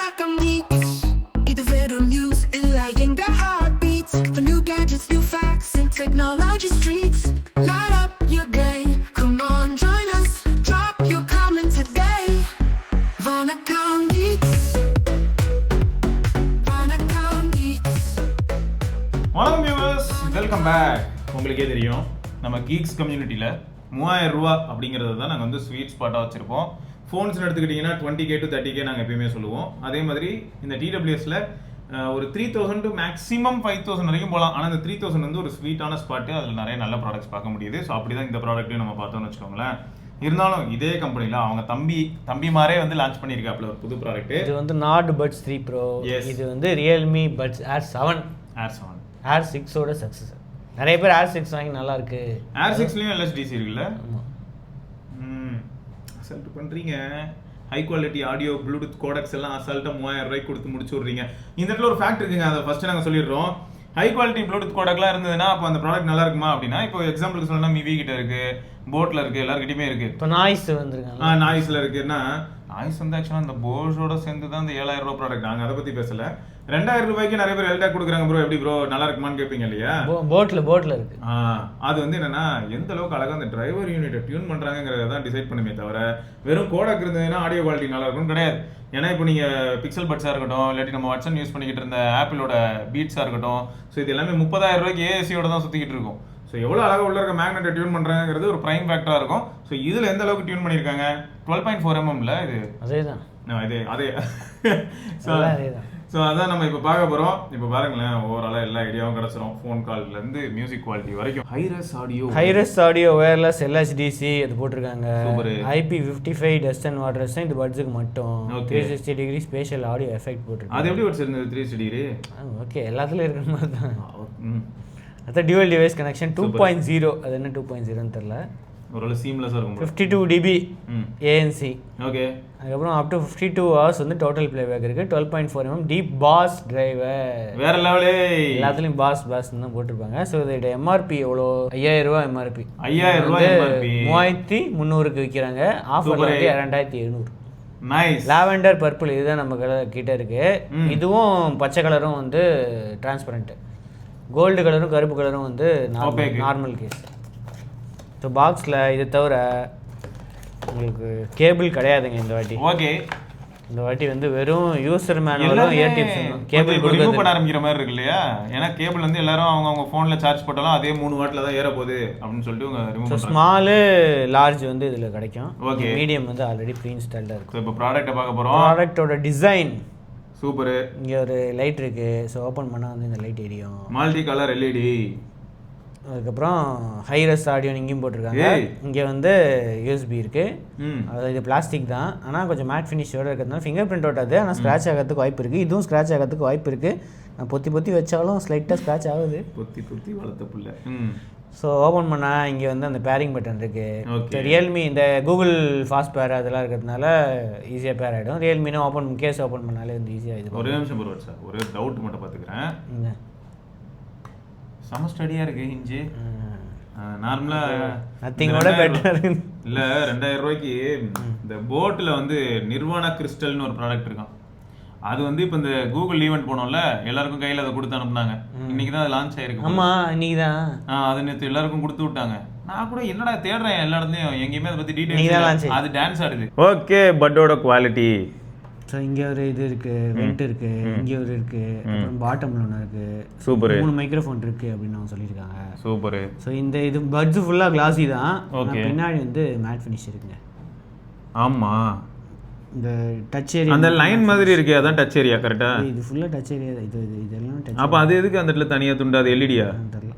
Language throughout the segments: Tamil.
like I'm geeks. இது வெறும் news lagging எங்க heartbeats. For new gadgets, new facts, and technology streets. Light up your day. Come on, join us. Drop your comment today. Vanakkam Geeks. Vanakkam Geeks. வணக்கம் வியூவர்ஸ் வெல்கம் பேக் உங்களுக்கே தெரியும் நம்ம கீக்ஸ் கம்யூனிட்டியில் மூவாயிரம் ரூபா அப்படிங்கிறத தான் நாங்கள் வந்து ஸ்வீட் ஸ்பாட்டாக வச்சுருப்போம் ஃபோன்ஸ்னு எடுத்துக்கிட்டிங்கன்னா twenty K to thirty K நாங்கள் எப்பயுமே சொல்லுவோம். அதே மாதிரி இந்த டிடபிள்யூஎஸில் ஒரு three thousand to maximum five thousand வரைக்கும் போகலாம் ஆனால் இந்த த்ரீ தௌசண்ட் வந்து ஒரு ஸ்வீட்டான ஸ்பாட்டு அதில் நிறைய நல்ல ப்ராடக்ட்ஸ் பார்க்க முடியுது. ஸோ அப்படி தான் இந்த ப்ராடக்ட்டையும் நம்ம பார்த்தோம்னு வச்சுக்கோங்களேன். இருந்தாலும் இதே கம்பெனியில் அவங்க தம்பி தம்பிமாரே வந்து லான்ச் பண்ணியிருக்காப்புல ஒரு புது ப்ராடக்ட்டு இது வந்து நாட் பட்ஸ் த்ரீ ப்ரோ. இது வந்து Realme buds air seven air seven air சிக்ஸோட success நிறைய பேர் ஏர் சிக்ஸ் வாங்கி நல்லா இருக்கு. ஏர் சிக்ஸ்லேயும் எல்எஸ்டிசி இருக்குல்ல? அசால்ட் பண்றீங்க. High quality audio Bluetooth codecs எல்லாம் அசால்ட்டாக மூவாயிரம் ரூபாய்க்கு கொடுத்து முடிச்சு விட்றீங்க இந்த இடத்துல ஒரு ஃபேக்ட் இருக்குங்க. அதை ஃபர்ஸ்ட் நாங்கள் சொல்லிடுறோம். ஹை குவாலிட்டி ப்ளூடூத் கோடக்லாம் இருந்ததுன்னா அப்போ அந்த ப்ராடக்ட் நல்லா இருக்குமா அப்படின்னா இப்போ எக்ஸாம்பிளுக்கு சொல்லணும்னா மிவி கிட்ட இருக்கு போட்ல இருக்கு எல்லாருக்கிட்டையுமே இருக்கு. இப்போ நாய்ஸ் வந்துருக்காங்க நாய்ஸ்ல இருக்குன்னா நாய்ஸ் வந்து ஆக்சுவலாக அந்த போஷோட சேர்ந்து தான் அந்த ஏழாயிரம் ரூபாய் ப்ராடக்ட் நாங்கள் அதை பத்தி பேசல. ரெண்டாயிரம் ரூபாய்க்கு நிறைய பேர் எல்டா கொடுக்குறாங்க ப்ரோ எப்படி ப்ரோ நல்லா இருக்குமான்னு கேட்பீங்க இல்லையா? போட்ல போட்ல இருக்கு. அது வந்து என்னன்னா எந்த அளவுக்கு அழகா அந்த டிரைவர் யூனிட்டை டியூன் பண்றாங்கிறத தான் டிசைட் பண்ணுமே தவிர வெறும் கோடாக் இருந்ததுன்னா ஆடியோ குவாலிட்டி நல்லா இருக்கும்னு கிடையாது. ஏன்னா இப்போ நீங்க பிக்சல் பட்ஸா இருக்கட்டும் இல்லாட்டி நம்ம வாட்சன் யூஸ் பண்ணிக்கிட்டு இருந்த ஆப்பிளோட பீட்ஸா இருக்கட்டும் ஸோ இது எல்லாமே முப்பதாயிரம் ரூபாய்க்கு ஏஎஸ்சியோட தான் சுத்திக்கிட்டு இருக்கும். ஸோ எவ்வளோ அழகா உள்ள இருக்க மேக்னெட்டை டியூன் பண்றாங்கிறது ஒரு பிரைம் ஃபேக்டரா இருக்கும். ஸோ இதுல எந்த அளவுக்கு டியூன் பண்ணியிருக்காங்க? டுவெல் பாயிண்ட் ஃபோர் எம்எம்ல இது. அதே தான் இது அதே. ஸோ அதேதான். ஸோ அதான் நம்ம இப்போ பார்க்க போகிறோம் இப்போ பாருங்களேன் ஓவராலாக எல்லா ஐடியாவும் கிடச்சிரும். ஃபோன் கால்லேருந்து மியூசிக் குவாலிட்டி வரைக்கும். Hi res audio hi res audio wireless LHDC அது போட்டிருக்காங்க. Super. IP fifty five dust and waters இந்த பட்ஸுக்கு மட்டும். Three sixty degree special audio effect அது போட்டிருக்காங்க எப்படி வச்சிருந்தது த்ரீ டிகிரி ஓகே எல்லாத்துலயும் இருக்கிற மாதிரி தான். அதான் dual device connection two point zero அது என்ன டூ பாயிண்ட் ஜீரோன்னு தெரில ஓரளவு சீம்லெஸ்ஸாக இருக்கும் fifty two dB ANC okay அதுக்கப்புறம் up to fifty two hours வந்து டோட்டல் ப்ளேபேக் இருக்குது twelve point four mm deep bass driver வேற லெவலே எல்லாத்துலேயும் பாஸ் பாஸ் தான் போட்டிருப்பாங்க. ஸோ இதோட எம்ஆர்பி எவ்வளோ? ஐயாயிரம் ரூபா எம்ஆர்பி 5000 ரூபாய் MRP. மூவாயிரத்தி முந்நூறுக்கு விற்கிறாங்க ஆஃபர். வந்து ரெண்டாயிரத்தி எழுநூறு நைஸ் லாவெண்டர் பர்பிள் இதுதான் நம்ம கிட்ட- இருக்கு. இதுவும் பச்சை கலரும் வந்து டிரான்ஸ்பரண்ட் கோல்டு கலரும் கருப்பு கலரும் வந்து. நார்மல் கேஸ் ஸோ பாக்ஸில் இது தவிர உங்களுக்கு கேபிள் கிடையாதுங்க இந்த வாட்டி. ஓகே. இந்த வாட்டி வந்து வெறும் யூசர் மேனுவலும் ஏர் டிப்ஸ் கேபிள் கொடுக்குறது பண்ண ஆரம்பிக்கிற மாதிரி இருக்கு இல்லையா? ஏன்னா கேபிள் வந்து எல்லாரும் அவங்க அவங்க ஃபோன்ல சார்ஜ் போட்டாலும் அதே மூணு வாட்டில் தான் ஏற போகுது அப்படின்னு சொல்லிட்டு இவங்க ரிமூவ் பண்ணுறாங்க ஸ்மாலு லார்ஜ் வந்து இதில் கிடைக்கும். Okay. மீடியம் வந்து ஆல்ரெடி ப்ரீ இன்ஸ்டால்டாக இருக்கும் ஸோ இப்போ ப்ராடக்ட்டை பார்க்க போகிறோம் ப்ராடக்டோட டிசைன் சூப்பரு இங்கே ஒரு லைட் இருக்குது ஸோ ஓப்பன் பண்ணால் வந்து இந்த லைட் எரியும். மல்டி கலர் எல்இடி அதுக்கப்புறம் ஹைரஸ் ஆடியோ இங்கேயும் போட்டிருக்காங்க. இங்கே வந்து யூஎஸ்பி இருக்கு. ம். அதாவது இது பிளாஸ்டிக் தான். ஆனால் கொஞ்சம் மேட் ஃபினிஷோட இருக்கிறதுனால ஃபிங்கர் பிரிண்ட் ஓட்டாது ஆனால் ஸ்க்ராட்ச் ஆகிறதுக்கு வாய்ப்பு இருக்குது இதுவும் ஸ்க்ராட்ச் ஆகிறதுக்கு வாய்ப்பு இருக்குது நான் பொத்தி பொத்தி வச்சாலும் ஸ்லைட்டாக ஸ்க்ராட்ச் ஆகுது. பொத்தி பொத்தி வளர்த்த புள்ள. ம். ஸோ ஓப்பன் பண்ணால் இங்கே வந்து அந்த பேரிங் பட்டன் இருக்குது. ரியல்மி இந்த கூகுள் ஃபாஸ்ட் பேர் அதெல்லாம் இருக்கிறதுனால ஈஸியாக பேர் ஆகிடும் ரியல்மினும் ஓப்பன் கேஸ் ஓப்பன் பண்ணாலே வந்து ஈஸியாக இது ஒரே நிமிஷம் சார் ஒரே டவுட் மட்டும் பார்த்துக்கிறேன். செம ஸ்டடியாக இருக்கு இஞ்சி ம். நார்மலாக நத்திங்கோட பெட்டர் இல்லை ரெண்டாயிரம் ரூபாய்க்கு இந்த போட்டில் வந்து நிர்வாணா கிறிஸ்டல்னு ஒரு ப்ராடக்ட் இருக்கான் அது வந்து இப்போ இந்த கூகுள் ஈவெண்ட் போனோம்ல எல்லாருக்கும் கையில் அதை கொடுத்து அனுப்புனாங்க. இன்னைக்கு தான் அது லான்ச் ஆயிருக்கு. ஆமாம் இன்னைக்கு தான். ஆ, அது நேற்று எல்லாருக்கும் கொடுத்து விட்டாங்க. நான் கூட என்னடா தேடுறேன் எல்லா இடத்துலையும் எங்கேயுமே அதை பற்றி டீடைல்ஸ் அது டான்ஸ் ஆடுது. ஓகே பட்டோட குவாலிட்டி ஸோ இங்கே ஒரு இது இருக்கு வெண்ட் இருக்கு இங்கே ஒரு இருக்கு அப்புறம் பாட்டம்ல ஒன்று இருக்கு. சூப்பர். மூணு மைக்ரோஃபோன் இருக்கு அப்படின்னு அவங்க சொல்லியிருக்காங்க. சூப்பர். ஸோ இந்த இது பட்ஸ் ஃபுல்லாக கிளாஸி தான். Okay. பின்னாடி வந்து மேட் ஃபினிஷ் இருக்குங்க. ஆமா. இந்த டச் ஏரியா அந்த லைன் மாதிரி இருக்கே அதான் டச் ஏரியா கரெக்டா இது ஃபுல்லாக டச் ஏரியா இது இது இதெல்லாம் டச் அப்போ அது எதுக்கு அந்த இடத்துல தனியாக துண்டு? அது எல்இடியா தெரில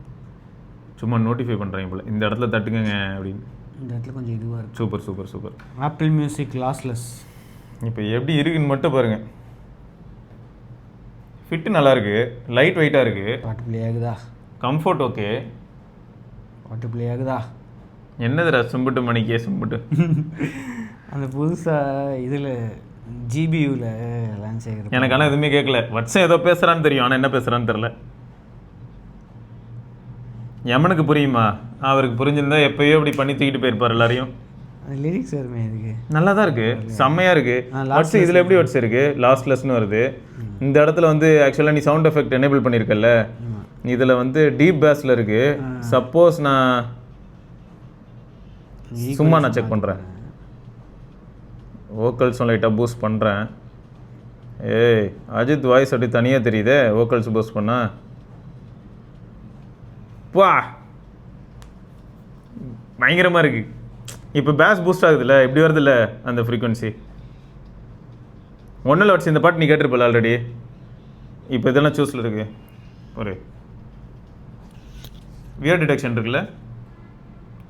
சும்மா நோட்டிஃபை பண்ணுறாங்க போல. இந்த இடத்துல தட்டுங்க அப்படின்னு. இந்த இடத்துல கொஞ்சம் இதுவாக இருக்கு. Super super super. Apple music lossless இப்போ எப்படி இருக்குன்னு மட்டும் பாருங்க. ஃபிட்டு நல்லா இருக்கு லைட் வெயிட்டாக இருக்கு. பாட்டு ப்ளே ஆகுதா? கம்ஃபர்ட் ஓகே பாட்டு ப்ளே ஆகுதா? என்னதுடா சும்பிட்டு மணிக்கே சும்பிட்டு? அந்த புதுசாக இதில் ஜிபியூவில் லான்ச் ஆகிருக்கு எனக்கு ஆனால் எதுவுமே கேட்கல வட்சம் ஏதோ பேசுகிறான்னு தெரியும் ஆனால் என்ன பேசுகிறான்னு தெரில யமனுக்கு புரியுமா? அவருக்கு புரிஞ்சிருந்தா எப்பயோ இப்படி பண்ணி தூக்கிட்டு போயிருப்பார் எல்லாரையும். லிரிக்ஸ் வருமே இதுக்கு நல்லா தான் இருக்கு. செம்மையா இருக்கு. வட்ஸ் இதுல எப்படி வட்ஸ் இருக்கு? லாஸ்ட் லெஸ்னு வருது. இந்த இடத்துல வந்து ஆக்சுவலாக நீ சவுண்ட் எஃபெக்ட் எனேபிள் பண்ணியிருக்கல்ல இதுல வந்து டீப் பேஸ்ல இருக்கு. சப்போஸ் நான் சும்மா நான் செக் பண்றேன். வோக்கல்ஸும் லைட்டாக பூஸ்ட் பண்றேன். ஏய் அஜித் வாய்ஸ் அப்படி தனியா தெரியுதே? வோக்கல்ஸ் பூஸ்ட் பண்ணா? வா பயங்கரமா இருக்கு. இப்போ பேஸ் பூஸ்ட் ஆகுதுல்ல இப்படி வருதுல்ல அந்த ஃப்ரீக்குவென்சி ஒன்றில் வச்சு இந்த பாட்டு நீ கேட்டிருப்பல ஆல்ரெடி இப்போ இதெல்லாம் சூஸில் இருக்கு. ஒரு. வியர் டிடெக்ஷன் இருக்குல்ல?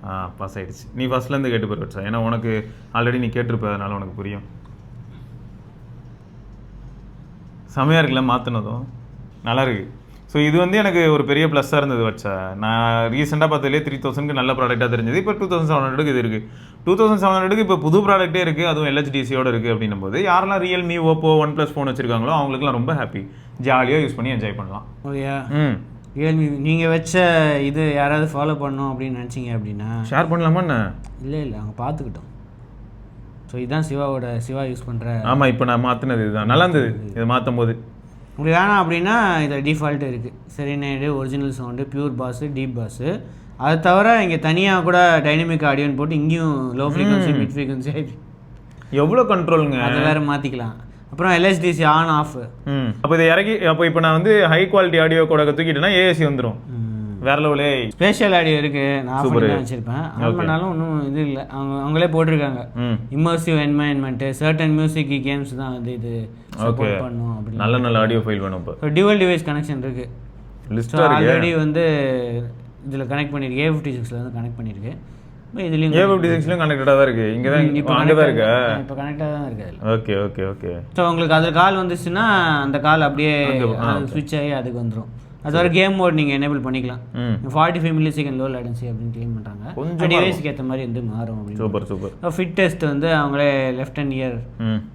ஆ பாஸ் ஆகிடுச்சு நீ ஃபஸ்ட்லேருந்து கேட்டு போய் ஏன்னா உனக்கு ஆல்ரெடி நீ கேட்டிருப்ப அதனால் உனக்கு புரியும். செமையாக இருக்குல்ல மாற்றினதும் நல்லா இருக்குது ஸோ இது வந்து எனக்கு ஒரு பெரிய ப்ளஸ்ஸாக இருந்தது வச்சா நான் ரீசெண்டாக பார்த்ததுலேயே த்ரீ தௌசண்ட்க்கு நல்ல ப்ராடக்டாக தெரிஞ்சது. இப்போ டூ தௌசண்ட் செவன் ஹண்ட்ரடுக்கு இது இருக்குது டூ தௌசண்ட் செவன் ஹண்ட்ரடுக்கு இப்போ புது ப்ராடக்ட்டே இருக்குது அதுவும் எல்ஹெச்டிசியோட இருக்குது அப்படின்னும் போது யாரெல்லாம் Realme Oppo one plus phone வச்சிருக்காங்களோ அவங்களுக்குலாம் ரொம்ப ஹாப்பி ஜாலியாக யூஸ் பண்ணி என்ஜாய் பண்ணலாம். ஓகேயா ம். ரியல்மி நீங்கள் வச்ச இது யாராவது ஃபாலோ பண்ணணும் அப்படின்னு நினச்சிங்க அப்படின்னா ஷேர் பண்ணலாமா இல்லை இல்லை. அவங்க பார்த்துக்கிட்டோம். ஸோ இதுதான் சிவாவோட சிவா யூஸ் பண்ணுற ஆமாம் இப்போ நான் மாற்றினது இதுதான். நல்லா இருந்தது. இதை. மாற்றும் போது உங்களுக்கு வேணாம் அப்படின்னா இதில் டிஃபால்ட் இருக்குது serenade original sound pure bass deep bass அது தவிர இங்கே தனியாக கூட டைனமிக் ஆடியோன்னு போட்டு இங்கேயும் லோ ஃப்ரீக்வன்சி மிட் ஃப்ரீக்வன்சி எவ்வளோ கண்ட்ரோலுங்க அதை வேறு மாற்றிக்கலாம் அப்புறம் எல்எஸ்டிசி ஆன் ஆஃப் அப்போ இதை இறக்கி அப்போ இப்போ நான் வந்து ஹை குவாலிட்டி ஆடியோ கூட தூக்கிட்டேன்னா ஏஎஸ்சி வந்துடும் வேற லெவலே ஸ்பேஷியல் ஆடியோ இருக்குது நான் தான் வச்சுருப்பேன். ஆன் பண்ணாலும் ஒன்றும் இது இல்லை. அவங்க அவங்களே போட்டிருக்காங்க. Immersive environment certain music games தான் வந்து இது ஓகே சப்போர்ட் பண்ணும் அப்படின்னு. நல்ல நல்ல ஆடியோ ஃபைல் வேணும் இப்போ. டியூவல் டிவைஸ் கனெக்ஷன் இருக்கு. ஆல்ரெடி வந்து இதில் கனெக்ட் பண்ணியிருக்கு. ஏ ஃபிஃப்டி சிக்ஸில் வந்து கனெக்ட் பண்ணியிருக்கு. இப்போ இதுலேயும் ஏ ஃபிஃப்டி சிக்ஸ்லையும் கனெக்டடாக தான் இருக்கு. இங்கே தான் இப்போ அங்கே தான் இருக்கா? இப்போ கனெக்டாக தான் இருக்குது அதில். ஓகே ஓகே ஓகே ஸோ உங்களுக்கு அதில் கால் வந்துச்சுன்னா அந்த கால் அப்படியே ஸ்விட்ச் ஆகி அதுக்கு வந்துடும் அது ஒரு கேம் மோட் நீங்கள் எனேபிள் பண்ணிக்கலாம். Forty five millisecond low latency அப்படின்னு க்ளைம் பண்ணுறாங்க கொஞ்சமா டிவைஸ்க்கு ஏற்ற மாதிரி வந்து மாறும் அப்படின்னு சூப்பர் சூப்பர் ஃபிட் டெஸ்ட் வந்து அவங்களே லெஃப்ட் அண்ட் இயர்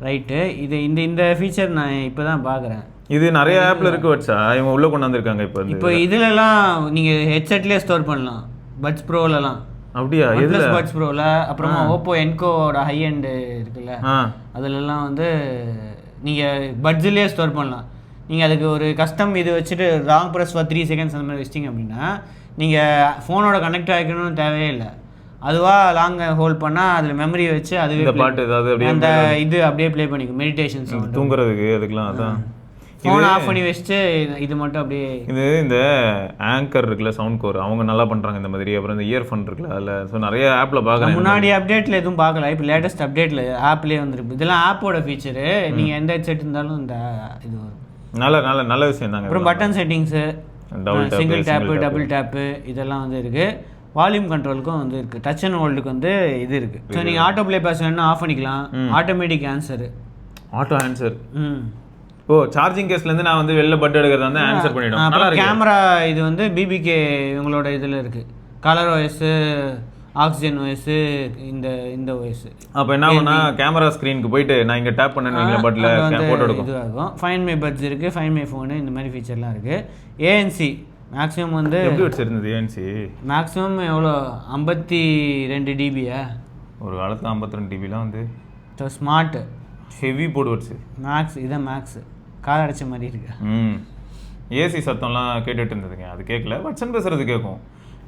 ரைட்டு இது இந்த இந்த ஃபீச்சர் நான் இப்போ தான் பார்க்குறேன் இது நிறைய ஆப்ல இருக்கு வச்சா இவங்க உள்ள கொண்டாந்துருக்காங்க இப்போ வந்து இப்போ இதுலலாம் நீங்கள் ஹெட்செட்லேயே ஸ்டோர் பண்ணலாம். பட்ஸ் ப்ரோலலாம் அப்படியா? எதுல? பட்ஸ் ப்ரோவில் அப்புறமா ஓப்போ என்கோட ஹை எண்டு இருக்குல்ல. ஆ. அதுலலாம் வந்து நீங்கள் பட்ஸ்லேயே ஸ்டோர் பண்ணலாம். நீங்கள் அதுக்கு ஒரு கஸ்டம் இது வச்சுட்டு long press for three seconds அந்த மாதிரி வச்சிட்டிங்க அப்படின்னா நீங்கள் ஃபோனோட கனெக்ட் ஆகிக்கணும்னு தேவையே இல்லை. அதுவாக லாங் ஹோல்ட் பண்ணால் அதில் மெமரி வச்சு அதுவே பாட்டு ஏதாவது அந்த இது அப்படியே ப்ளே பண்ணிக்கும். மெடிடேஷன் சவுண்ட் தூங்குறதுக்கு அதுக்கெல்லாம் அதான். ஃபோன் ஆஃப் பண்ணி வச்சுட்டு இது- மட்டும் அப்படியே இது இந்த ஆங்கர் இருக்குல்ல சவுண்ட் கோர் அவங்க நல்லா பண்றாங்க இந்த மாதிரி. அப்புறம் இந்த இயர்ஃபோன் இருக்குல்ல அதில். ஸோ நிறைய ஆப்ல பார்க்குறேன் முன்னாடி அப்டேட்டில் எதுவும் பார்க்கல. இப்போ லேட்டஸ்ட் அப்டேட்டில் ஆப்லேயே வந்துருக்கு. இதெல்லாம் ஆப்போட ஃபீச்சரு நீங்கள் எந்த ஹெட்செட் இருந்தாலும் இந்த இது வரும். நல்ல நல்ல நல்ல விஷயம் தாங்க அப்புறம் button settings single tap. Double tap இதெல்லாம் வந்து இருக்குது வால்யூம் கண்ட்ரோலுக்கும் வந்து இருக்குது டச் அண்ட் ஹோல்டுக்கு வந்து இது இருக்குது ஸோ நீங்கள் ஆட்டோ ப்ளே பாஸ் வேணும்னா ஆஃப் பண்ணிக்கலாம். Automatic answer auto answer hmm. Oh charging கேஸ்ல இருந்து நான் வந்து வெளில பட் எடுக்கிறதா வந்து ஆன்சர் இருக்கு. கேமரா இது வந்து பிபிகே இவங்களோட இதில் இருக்குது கலர் ஓஎஸ்ஸு ஆக்சிஜன் ஓஎஸ்ஸு இந்த இந்த ஓஎஸ்ஸு அப்போ என்ன ஆகும்னா கேமரா ஸ்க்ரீனுக்கு போயிட்டு நான் இங்க டேப் பண்ணேன்னு வைங்களேன் பட்ல போட்டோ எடுக்கும். இதுவாகும். ஃபைன் மை பட்ஸ் இருக்குது ஃபைன் மை ஃபோனு இந்த மாதிரி ஃபீச்சர்லாம் இருக்குது ஏஎன்சி மேக்ஸிமம் வந்து எப்படி வச்சிருந்தது ஏன்சி மேக்ஸிமம் எவ்வளோ? ஐம்பத்தி ரெண்டு டிபியா ஒரு காலத்துல 52 ரெண்டு டிபிலாம் வந்து ஸ்மார்ட்டு ஹெவி போட்டு வச்சு. மேக்ஸ் இதான் மேக்ஸு கால் அடைச்ச மாதிரி இருக்கு. ஏசி சத்தம்லாம் கேட்டுட்டு இருந்ததுங்க. அது கேட்கல வட்சன் பேசுறது கேட்கும்.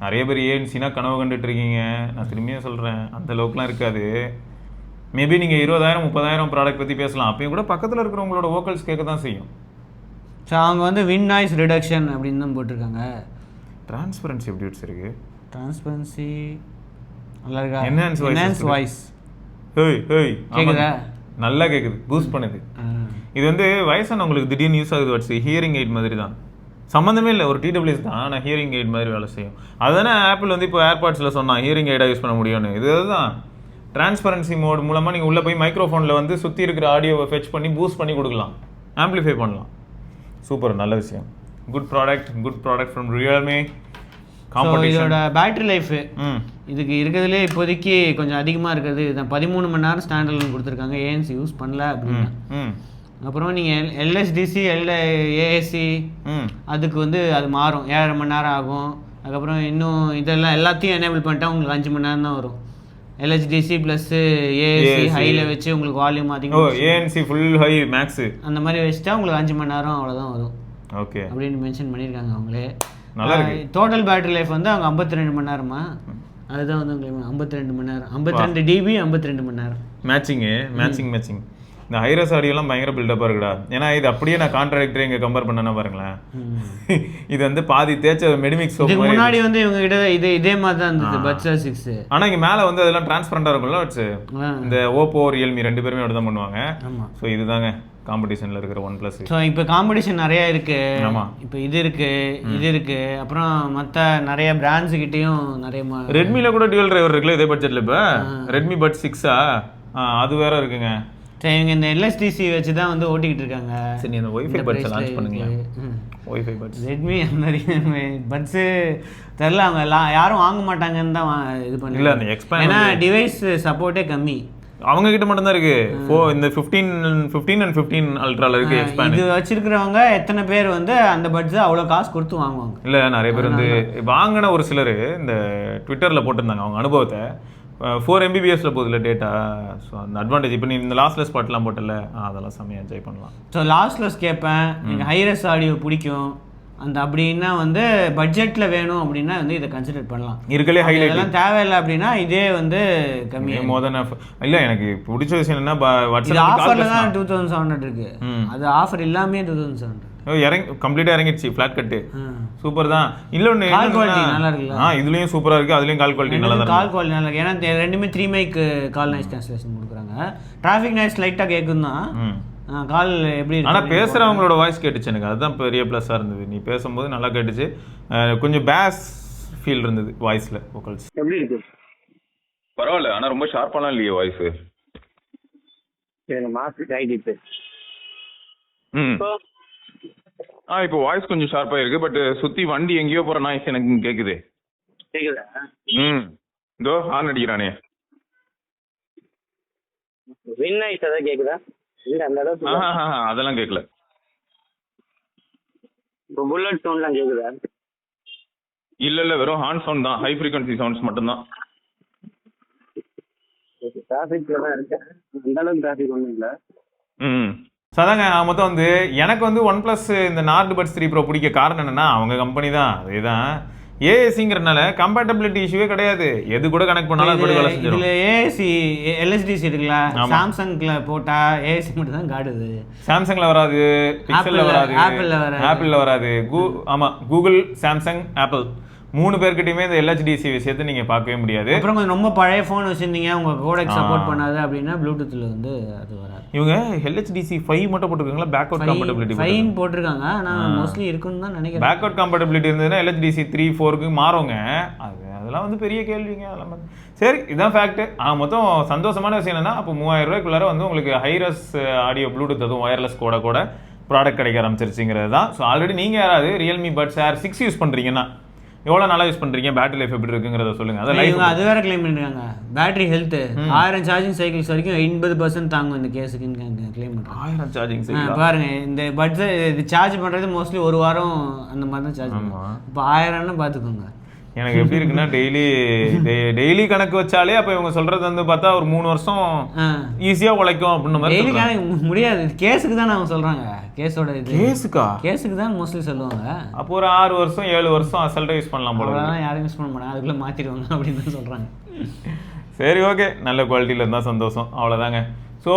நிறைய பேர் ஏன்சினா கனவு கண்டுட்டு இருக்கீங்க? நான் திரும்பியும் சொல்கிறேன் அந்த அளவுக்குலாம் இருக்காது. மேபி நீங்கள் இருபதாயிரம் முப்பதாயிரம் ப்ராடக்ட் பற்றி பேசலாம். அப்பயும் கூட பக்கத்தில் இருக்கிறவங்களோட வோக்கல்ஸ் கேட்க தான் செய்யும். ஸோ அவங்க வந்து வின் நாய்ஸ் ரிடக்ஷன் அப்படின்னு தான் போட்டிருக்காங்க. டிரான்ஸ்பரன்சி எப்படி வச்சிருக்கு டிரான்ஸ்பரன்சி நல்லா இருக்கா? என்ஹான்ஸ் இருக்குது. வாய்ஸ் ஹேய் ஹேய் கேக்குதா? நல்லா கேட்குது பூஸ்ட் பண்ணுது. இது வந்து வயசானவங்களுக்கு திடீர்னு யூஸ் ஆகுது வச்சு ஹியரிங் எய்ட் மாதிரி தான் சம்மந்தமே இல்லை. ஒரு டிடபிள்யூஸ் தான். ஆனால் ஹியரிங் எய்ட் மாதிரி வேலை செய்யும். அதுதானே ஆப்பிள் வந்து இப்போ ஏர்பாட்ஸில் சொன்னான் ஹியரிங் எய்டாக யூஸ் பண்ண முடியும்னு. இது அதுதான். டிரான்ஸ்பரன்சி மோட் மூலமாக நீங்கள் உள்ளே போய் மைக்ரோஃபோனில் வந்து சுற்றி இருக்கிற ஆடியோவை ஃபெச் பண்ணி பூஸ்ட் பண்ணி கொடுக்கலாம். ஆம்ப்ளிஃபை பண்ணலாம். சூப்பர். நல்ல விஷயம். Good product good product from Realme இதோட பேட்டரி லைஃபு ம். இதுக்கு இருக்கிறதுலே இப்போதைக்கு கொஞ்சம் அதிகமாக இருக்கிறது இதுதான் பதிமூணு மணி நேரம் ஸ்டாண்டர்ட் கொடுத்துருக்காங்க. ஏஎன்சி யூஸ் பண்ணல அப்படின்னா. ம். அப்புறம் நீங்கள் எல்எஸ்டிசி எல் ஏஎஸ்சி அதுக்கு வந்து அது மாறும். ஏழரை மணி நேரம் ஆகும். அதுக்கப்புறம் இன்னும் இதெல்லாம் எல்லாத்தையும் எனேபிள் பண்ணிட்டா உங்களுக்கு அஞ்சு மணி நேரம் தான் வரும். LHDC plus ASC. ஹையில் வச்சு உங்களுக்கு வால்யூம் ஓ அதிகம் ஏஎன்சி ஃபுல் ஹை மேக்ஸு அந்த மாதிரி வச்சுட்டா உங்களுக்கு அஞ்சு மணி நேரம் அவ்வளோதான் வரும். ஓகே. அப்படின்னு மென்ஷன் பண்ணியிருக்காங்க அவங்களே. நல்லா இருக்கு. டோட்டல் பேட்டரி லைஃப் வந்து அவங்க ஐம்பத்தி ரெண்டு மணி நேரமா? அதுதான் வந்து உங்களுக்கு ஐம்பத்தி ரெண்டு மணி நேரம். ஐம்பத்தி ரெண்டு டிபி ஐம்பத்தி ரெண்டு மணி நேரம். மேட்சிங்கு மேட்சிங் மேட்சிங் இந்த ஹைரஸ் ஆடியோலாம் பயங்கர பில்டப்பாக இருக்குடா. ஏன்னா இது அப்படியே நான் கான்ட்ராக்டர் இங்கே கம்பேர் பண்ணேன்னா பாருங்களேன். இது வந்து பாதி தேய்ச்ச மெடிமிக்ஸ் சோப் முன்னாடி வந்து இவங்க கிட்ட இது இதே மாதிரி தான் இருந்தது பட்சா சிக்ஸ் ஆனால் இங்கே மேலே வந்து அதெல்லாம் டிரான்ஸ்பரண்டாக இருக்கும்ல வச்சு இந்த ஓப்போ ரியல்மி ரெண்டு பேருமே அப்படி தான் பண்ணுவாங்க. ஆமாம் ஸோ இதுதாங்க காம்படிஷனில் இருக்கிற ஒன் ப்ளஸ் ஸோ இப்போ காம்படிஷன் நிறைய இருக்கு. ஆமா. இப்போ இது இருக்கு இது இருக்கு. அப்புறம் மற்ற நிறைய பிராண்ட்ஸ் கிட்டயும் நிறைய ரெட்மியில் கூட டியூல் டிரைவர் இருக்குல்ல இதே பட்ஜெட்டில் இப்போ. ரெட்மி பட் சிக்ஸா அது வேற இருக்குங்க. இவங்க இந்த எல்எஸ்டிசி வச்சு தான் வந்து ஓட்டிக்கிட்டு இருக்காங்க சரி அந்த ஒய்ஃபை பட்ஸை லான்ச் பண்ணுங்களேன். ஒய்ஃபை பட்ஸ் ரெட்மி நிறைய பட்ஸு தெரில அவங்க எல்லாம் யாரும் வாங்க மாட்டாங்கன்னு தான் இது பண்ணி இல்ல, அந்த expand ஏன்னா டிவைஸ் சப்போர்ட்டே கம்மி அவங்க கிட்ட மட்டும் தான் இருக்கு. ஃபோ இந்த ஃபிஃப்டீன் ஃபிஃப்டீன் அண்ட் ஃபிஃப்டீன் அல்ட்ரால இருக்கு எக்ஸ்பேண்ட் இது வச்சிருக்கிறவங்க எத்தனை பேர் வந்து அந்த பட்ஸை அவ்வளோ காசு கொடுத்து வாங்குவாங்க. இல்ல நிறைய பேர் வந்து வாங்கின ஒரு சிலர் இந்த ட்விட்டர்ல போட்டிருந்தாங்க அவங்க அனுபவத்தை. ஃபோர் எம்பிபிஎஸ்ல போகுதுல டேட்டா ஸோ அந்த அட்வான்டேஜ் இப்போ நீ இந்த லாஸ்ட்ல ஸ்பாட்லாம் போட்டல அதெல்லாம் செம்மையாக என்ஜாய் பண்ணலாம். ஸோ லாஸ்ட்லஸ் கேட்பேன் எனக்கு ஹைரஸ் ஆடியோ பிடிக்கும். அந்த அப்படின்னா வந்து பட்ஜெட்ல வேணும் அப்படின்னா வந்து இதை கன்சிடர் பண்ணலாம். இருக்கலே ஹைலைட் இதெல்லாம் தேவையில்லை அப்படின்னா இதே வந்து கம்மி மோர் தென் இல்ல எனக்கு பிடிச்ச விஷயம் இது வாட்ஸ்அப் ஆஃபர்ல தான் டூ தௌசண்ட் செவன் ஹண்ட்ரட் இருக்கு. ம். அது ஆஃபர் இல்லாமே டூ தௌசண்ட் செவன் இறங்கி கம்ப்ளீட்டா இறங்கிடுச்சு ஃபிளாட் கட்டு. சூப்பர் தான். Call என்னன்னா- quality நல்லா இருக்குல்ல? ஆ இதுலயும் சூப்பரா இருக்கு அதுலயும் கால் குவாலிட்டி நல்லா தான் கால் குவாலிட்டி நல்லா இருக்கு. ஏன்னா ரெண்டுமே three mic call noise cancellation கொடுக்குறாங்க. டிராஃபிக் நாய்ஸ் லைட்டாக கேட்கும் தான் ம். கால் எப்படி இருக்கு ஆனா பேசுறவங்களோட வாய்ஸ் கேட்டுச்சு எனக்கு. அதுதான் பெரிய ப்ளஸ்ஸாக இருந்தது. நீ பேசும்போது நல்லா கேட்டுச்சு. கொஞ்சம் பேஸ் ஃபீல் இருந்தது வாய்ஸ்ல vocals. எப்படி இருக்கு? பரவாயில்ல. ஆனா ரொம்ப ஷார்ப்பாலாம் இல்லையே வாய்ஸ் எனக்கு மாஸ்க் ஆகிட்டு ம். ஆ இப்போ வாய்ஸ் கொஞ்சம் ஷார்ப்பா இருக்கு பட் சுத்தி வண்டி எங்கேயோ போற நாய்ஸ் எனக்கு இங்க கேக்குது. கேக்குதா? ம். இதோ ஹார்ன் அடிக்கிறானே. வின் நாய்ஸ் ஏதாவது கேக்குதா? இல்லை அந்த அளவுக்கு அதெல்லாம் கேட்கல இப்போ புல்லட் சவுண்ட்லாம் கேக்குதா? இல்ல இல்ல வெறும் ஹார்ன் சவுண்ட் தான். ஹை ஃப்ரீக்வன்சி சவுண்ட்ஸ் மட்டும்தான். டிராஃபிக்ல தான் இருக்கேன். அந்த அளவுக்கு டிராஃபிக் ஒன்றும் இல்லை. ம். ஸோ அதாங்க மொத்தம் வந்து எனக்கு வந்து ஒன் ப்ளஸ் இந்த நார்டு பட்ஸ் த்ரீ ப்ரோ பிடிக்க காரணம் என்னன்னா அவங்க கம்பெனி தான். அதேதான். ஏஎஸ்சிங்கிறனால கம்பேட்டபிலிட்டி இஷ்யூவே கிடையாது. எது கூட கனெக்ட் பண்ணாலும் அது கூட வேலை செஞ்சிடும் ஏசி எல்எஸ்டிசி இருக்குல்ல ஆமா. சாம்சங்ல போட்டா ஏசி மட்டும் தான் காட்டுது. சாம்சங்ல வராது பிக்சல்ல வராது Appleல வராது. ஆப்பிள்ல வராது. கூ ஆமா கூகுள் சாம்சங் ஆப்பிள் மூணு பேர்கிட்டயுமே இந்த எல்ஹெச்டிசி விஷயத்தை நீங்க பார்க்கவே முடியாது. அப்புறம் கொஞ்சம் ரொம்ப பழைய ஃபோன் வச்சிருந்தீங்க உங்க கோடெக் சப்போர்ட் பண்ணாது அப்படின்னா ப்ளூடூத்ல வந்து அது வராது. இவங்க எல்ஹெச்டிசி ஃபைவ் மட்டும் போட்டுருக்காங்களா? பேக்வர்ட் காம்பேட்டபிலிட்டி ஃபைன் போட்டிருக்காங்க. ஆனா மோஸ்ட்லி இருக்குன்னு தான் நினைக்கிறேன். பேக்வர்ட் காம்பேட்டபிலிட்டி இருந்ததுன்னா எல்ஹெச்டிசி த்ரீ ஃபோருக்கு மாறுங்க. அது அதெல்லாம் வந்து பெரிய கேள்விங்க. அதெல்லாம் சரி இதான் ஃபேக்ட் ஆ மொத்தம் சந்தோஷமான விஷயம் என்னன்னா அப்போ மூவாயிரம் ரூபாய்க்குள்ளார வந்து உங்களுக்கு ஹைரஸ் ஆடியோ ப்ளூடூத் அதுவும் ஒயர்லெஸ் கூட கூட ப்ராடக்ட் கிடைக்க ஆரம்பிச்சிருச்சுங்கிறது தான். ஸோ ஆல்ரெடி நீங்கள் யாராவது Realme buds air six use பண்ணுறீங்கன்னா எவ்வளோ நாளாக யூஸ் பண்ணுறீங்க பேட்டரி லைஃப் எப்படி இருக்குங்கிறத சொல்லுங்கள் அதான் இவங்க அது வேற கிளைம் பண்ணிருக்காங்க. பேட்டரி ஹெல்த் ஆயிரம் சார்ஜிங் சைக்கிள்ஸ் வரைக்கும் எண்பது பர்சன்ட் தாங்கும் இந்த கேஸுக்குன்னு கிளைம் பண்றாங்க. ஆயிரம் சார்ஜிங் சைக்கிள் பாருங்க இந்த பட்ஜெட் இது சார்ஜ் பண்றது மோஸ்ட்லி ஒரு வாரம் அந்த மாதிரி தான் சார்ஜ் ஆமா. இப்போ ஆயிரம்னு பார்த்துக்கோங்க. எனக்கு எப்படி இருக்குன்னா டெய்லி டெய்லி கணக்கு வச்சாலே அப்போ இவங்க சொல்கிறது வந்து பார்த்தா ஒரு மூணு வருஷம் ஈஸியாக உழைக்கும் அப்படின்ற மாதிரி முடியாது. கேஸுக்கு தான் அவங்க சொல்றாங்க. கேஸோட இது. கேஸுக்கா? கேஸுக்கு தான் மோஸ்ட்லி சொல்லுவாங்க. அப்போ ஒரு ஆறு வருஷம் ஏழு வருஷம் அசல்ட்டாக யூஸ் பண்ணலாம் போல யாரும் யூஸ் பண்ண மாட்டாங்க. அதுக்குள்ள மாத்திடுவாங்க அப்படின்னு தான் சொல்றாங்க. சரி ஓகே நல்ல குவாலிட்டியில் இருந்தால் சந்தோஷம். அவ்வளோதாங்க ஸோ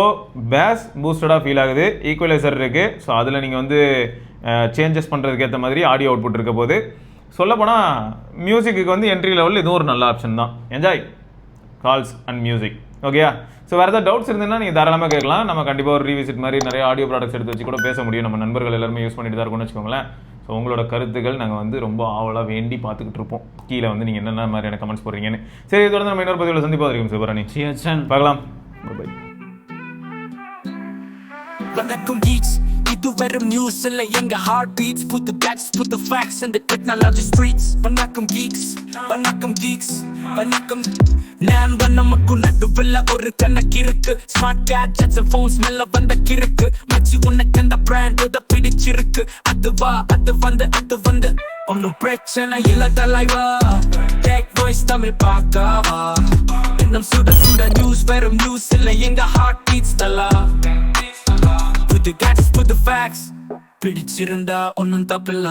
பேஸ் பூஸ்டடாக ஃபீல் ஆகுது. ஈக்குவலைசர் இருக்குது ஸோ அதில் நீங்கள் வந்து சேஞ்சஸ் பண்ணுறதுக்கு ஏற்ற மாதிரி ஆடியோ அவுட்புட் இருக்க போது சொல்லப்போனால் மியூசிக்கு வந்து என்ட்ரி லெவலில் இதுவும் ஒரு நல்ல ஆப்ஷன் தான். என்ஜாய் கால்ஸ் அண்ட் மியூசிக் ஓகேயா ஸோ வேறு ஏதாவது டவுட்ஸ் இருந்ததுன்னா நீங்கள் தாராளமாக கேட்கலாம். நம்ம கண்டிப்பாக ஒரு ரீவிசிட் மாதிரி நிறைய ஆடியோ ப்ராடக்ட்ஸ் எடுத்து வச்சு கூட பேச முடியும். நம்ம நண்பர்கள் எல்லாருமே யூஸ் பண்ணிட்டு தான் இருக்கோம்னு வச்சுக்கோங்களேன். ஸோ உங்களோட கருத்துக்கள் நாங்கள் வந்து ரொம்ப ஆவலாக வேண்டி பார்த்துக்கிட்டு இருப்போம். கீழே வந்து நீங்கள் என்னென்ன மாதிரியான கமெண்ட்ஸ் போடுறீங்கன்னு. சரி தொடர்ந்து நம்ம இன்னொரு பதிவில் சந்திப்பா இருக்கும் சிவராணி பார்க்கலாம். பை வணக்கம் geeks. இது வெறும் நியூஸ் இல்ல எங்க ஹார்ட் பீட்ஸ் புது பேட்ஸ் புது ஃபேக்ஸ் இந்த டெக்னாலஜி ஸ்ட்ரீட்ஸ் வணக்கம் கீக்ஸ் வணக்கம் கீக்ஸ் வணக்கம். நான் நமக்கு நடுவில் ஒரு கணக்கு இருக்கு. ஸ்மார்ட் கேட்ஜெட்ஸ் ஃபோன்ஸ் மேல வந்த கிறுக்கு. மச்சி உனக்கு அந்த பிராண்ட் பிடிச்ச பிடிச்சிருக்கு. அது வா அது வந்து அது வந்து. ஒன்னும் பிரச்சனை இல்ல தலைவா. டேக் வாய்ஸ் தமிழ் பார்க்கவா? இன்னும் சுட சுட நியூஸ் வெறும் நியூஸ் இல்ல எங்க ஹார்ட் பீட்ஸ் தலா? புது கேட்ஸ் புது ஃபேக்ஸ் பிடிச்சிருந்தா ஒன்னும் தப்பில்ல.